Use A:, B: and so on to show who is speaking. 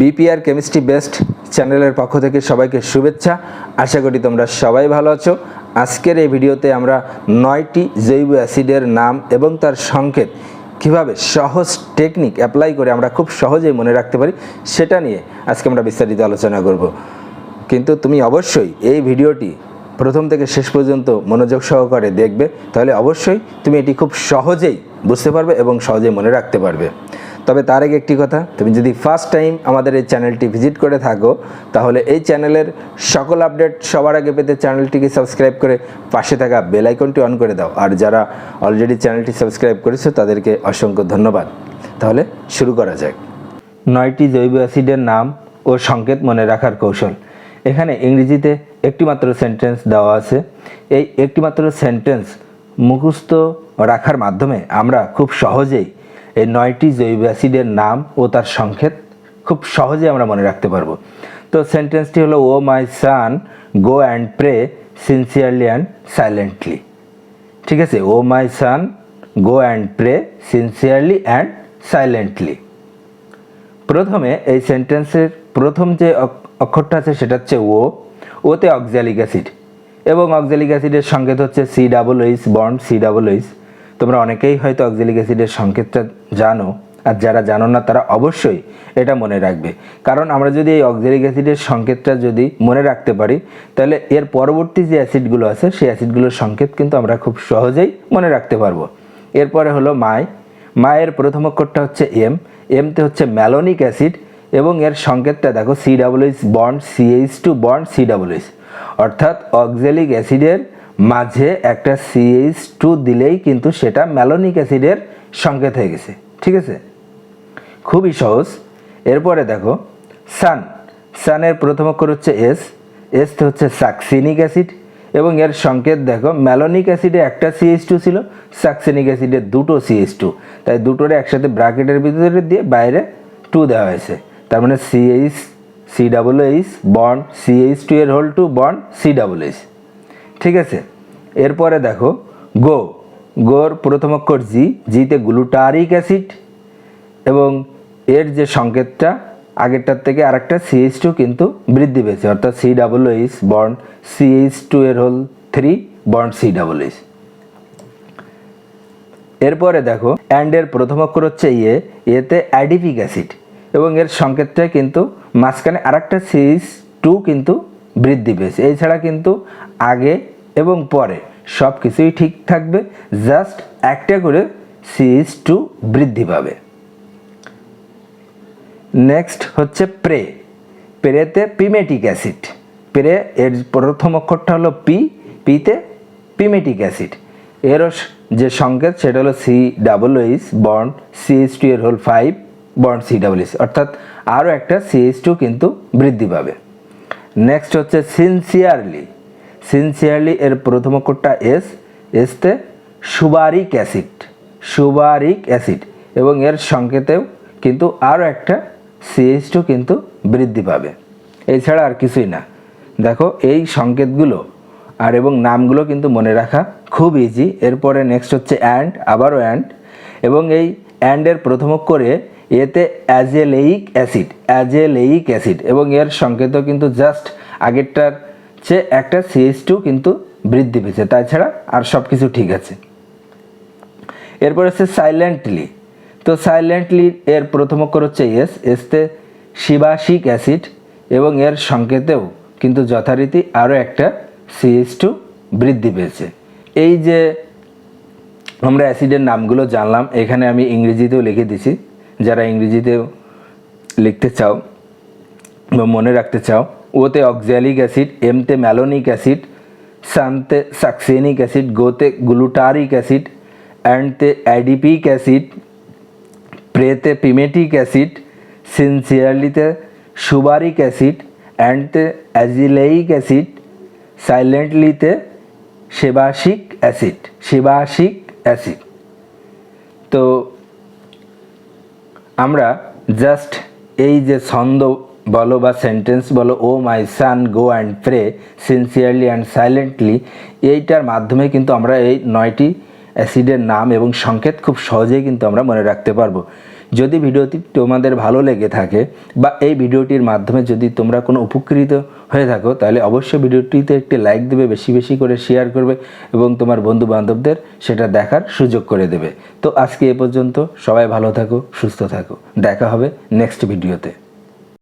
A: BPR chemistry best চ্যানেলের পক্ষ থেকে সবাইকে শুভেচ্ছা। আশা করি তোমরা সবাই ভালো আছো। আজকের এই ভিডিওতে আমরা নয়টি জৈব অ্যাসিডের নাম এবং তার সংকেত কীভাবে সহজ টেকনিক অ্যাপ্লাই করে আমরা খুব সহজেই মনে রাখতে পারি সেটা নিয়ে আজকে আমরা বিস্তারিত আলোচনা করব। কিন্তু তুমি অবশ্যই এই ভিডিওটি প্রথম থেকে শেষ পর্যন্ত মনোযোগ সহকারে দেখবে, তাহলে অবশ্যই তুমি এটি খুব সহজেই বুঝতে পারবে এবং সহজেই মনে রাখতে পারবে। তবে তার আগে একটি কথা, তুমি যদি ফার্স্ট টাইম আমাদের এই চ্যানেলটি ভিজিট করে থাকো, তাহলে এই চ্যানেলের সকল আপডেট সবার আগে পেতে চ্যানেলটিকে সাবস্ক্রাইব করে পাশে থাকা বেল আইকনটি অন করে দাও। আর যারা অলরেডি চ্যানেলটি সাবস্ক্রাইব করেছ, তাদেরকে অসংখ্য ধন্যবাদ। তাহলে শুরু করা যাক। নয়টি জৈব অ্যাসিডের নাম ও সংকেত মনে রাখার কৌশল। এখানে ইংরেজিতে একটিমাত্র সেন্টেন্স দেওয়া আছে। এই একটিমাত্র সেন্টেন্স মুখস্থ রাখার মাধ্যমে আমরা খুব সহজেই এই নয়টি জৈব অ্যাসিডের নাম ও তার সংকেত খুব সহজে আমরা মনে রাখতে পারব। তো সেন্টেন্সটি হলো, ও my son, go and pray sincerely and silently. ঠিক আছে? ও my son, go and pray sincerely and silently. প্রথমে এই সেন্টেন্সের প্রথম যে অক্ষরটা আছে সেটা হচ্ছে ও। ওতে অক্সালিক অ্যাসিড এবং অক্সালিক অ্যাসিডের সংকেত হচ্ছে C double H, bond C double H. তোমরা অনেকেই হয়তো অক্সালিক অ্যাসিডের সংকেতটা জানো, আর যারা জানো না তারা অবশ্যই এটা মনে রাখবে। কারণ আমরা যদি এই অক্সালিক অ্যাসিডের সংকেতটা যদি মনে রাখতে পারি, তাহলে এর পরবর্তী যে অ্যাসিডগুলো আছে, সেই অ্যাসিডগুলোর সংকেত কিন্তু আমরা খুব সহজেই মনে রাখতে পারব। এরপরে হলো মাই। মায়ের প্রথম অক্ষরটা হচ্ছে এম। এমতে হচ্ছে ম্যালোনিক অ্যাসিড এবং এর সংকেতটা দেখো C double H bond CH two bond C double H অর্থাৎ অক্সালিক অ্যাসিডের মাঝে একটা সিএইচ টু দিলেই কিন্তু সেটা ম্যালোনিক অ্যাসিডের সংকেত হয়ে গেছে। ঠিক আছে? খুবই সহজ। এরপরে দেখো সান সানের প্রথম অক্ষর হচ্ছে এস এসতে হচ্ছে সাকসিনিক অ্যাসিড এবং এর সংকেত দেখো ম্যালোনিক অ্যাসিডে একটা সিএইচ টু ছিল সাকসিনিক অ্যাসিডে দুটো সিএইচ টু তাই দুটোরে একসাথে ব্র্যাকেটের ভিতরে দিয়ে বাইরে টু দেওয়া হয়েছে। তার মানে CH C double H bond CH two এর whole two bond C double H ঠিক আছে? এরপরে দেখো, গো, গোর প্রথম অক্ষর জি, জিতে গ্লুটারিক অ্যাসিড এবং এর যে সংকেতটা, আগেরটার থেকে আরেকটা সিএইচ টু কিন্তু বৃদ্ধি পেয়েছে, অর্থাৎ C double H bond CH two এর whole three bond C double এরপরে দেখো অ্যান্ডের প্রথম অক্ষর হচ্ছে ইয়ে এতে অ্যাডিপিক অ্যাসিড এবং এর সংকেতটা কিন্তু মাঝখানে আরেকটা সিএইচ টু কিন্তু বৃদ্ধি পেয়েছে। এছাড়া কিন্তু আগে এবং পরে সব কিছুই ঠিক থাকবে জাস্ট একটা করে সিএইচ টু বৃদ্ধি পাবে। নেক্সট হচ্ছে প্রে প্রেতে পিমেটিক অ্যাসিড প্রে এর প্রথম অক্ষরটা হলো পি পিতে পিমেটিক অ্যাসিড এরও যে সংকেত, সেটা হলো C double H bond CH two এর whole five bond C double H অর্থাৎ আরও একটা সিএইচ টু কিন্তু বৃদ্ধি পাবে। নেক্সট হচ্ছে সিনসিয়ারলি সিনসিয়ারলি এর প্রথম অক্ষরটা এস এসতে সুবারিক অ্যাসিড সুবারিক অ্যাসিড এবং এর সংকেতেও কিন্তু আরও একটা সিএইচ টু কিন্তু বৃদ্ধি পাবে। এছাড়া আর কিছুই না। দেখো, এই সংকেতগুলো আর এবং নামগুলো কিন্তু মনে রাখা খুব ইজি এরপরে নেক্সট হচ্ছে অ্যান্ড আবারও অ্যান্ড এবং এই অ্যান্ডের প্রথম অক্ষরে এতে অ্যাজেলেইক অ্যাসিড অ্যাজেলেইক অ্যাসিড এবং এর সংকেতও কিন্তু জাস্ট আগেরটার চেয়ে একটা সিএইচ টু কিন্তু বৃদ্ধি পেয়েছে। তাছাড়া আর সব কিছু ঠিক আছে। এরপর হচ্ছে সাইলেন্টলি তো সাইলেন্টলি এর প্রথম অক্ষর হচ্ছে এস এসতে শিবাসিক অ্যাসিড এবং এর সংকেতেও কিন্তু যথারীতি আরও একটা সিএইচ টু বৃদ্ধি পেয়েছে। এই যে আমরা অ্যাসিডের নামগুলো জানলাম, এখানে আমি ইংরেজিতেও লিখে দিছি। যারা ইংরেজিতেও লিখতে চাও বা মনে রাখতে চাও, ওতে অক্সালিক অ্যাসিড এমতে ম্যালোনিক অ্যাসিড সানতে সাকসেনিক অ্যাসিড গোতে গ্লুটারিক অ্যাসিড অ্যান্ডতে অ্যাডিপিক অ্যাসিড প্রেতে পিমেটিক অ্যাসিড সিনসিয়ারলিতে সুবারিক অ্যাসিড অ্যান্ডতে অ্যাজিলেইক অ্যাসিড সাইলেন্টলিতে সেবাসিক অ্যাসিড সেবাসিক অ্যাসিড তো আমরা জাস্ট এই যে ছন্দ বলো বা সেন্টেন্স বলো ও my son go and pray sincerely and silently এইটার মাধ্যমে কিন্তু আমরা এই নয়টি অ্যাসিডের নাম এবং সংকেত খুব সহজেই কিন্তু আমরা মনে রাখতে পারব। যদি ভিডিওটি তোমাদের ভালো লেগে থাকে বা এই ভিডিওটির মাধ্যমে যদি তোমরা কোনো উপকৃত হয়ে থাকো, তাহলে অবশ্যই ভিডিওটিতে একটি লাইক দেবে, বেশি বেশি করে শেয়ার করবে এবং তোমার বন্ধু বান্ধবদের সেটা দেখার সুযোগ করে দেবে। তো আজকে এ পর্যন্ত সবাই ভালো থাকো, সুস্থ থাকো। দেখা হবে নেক্সট ভিডিওতে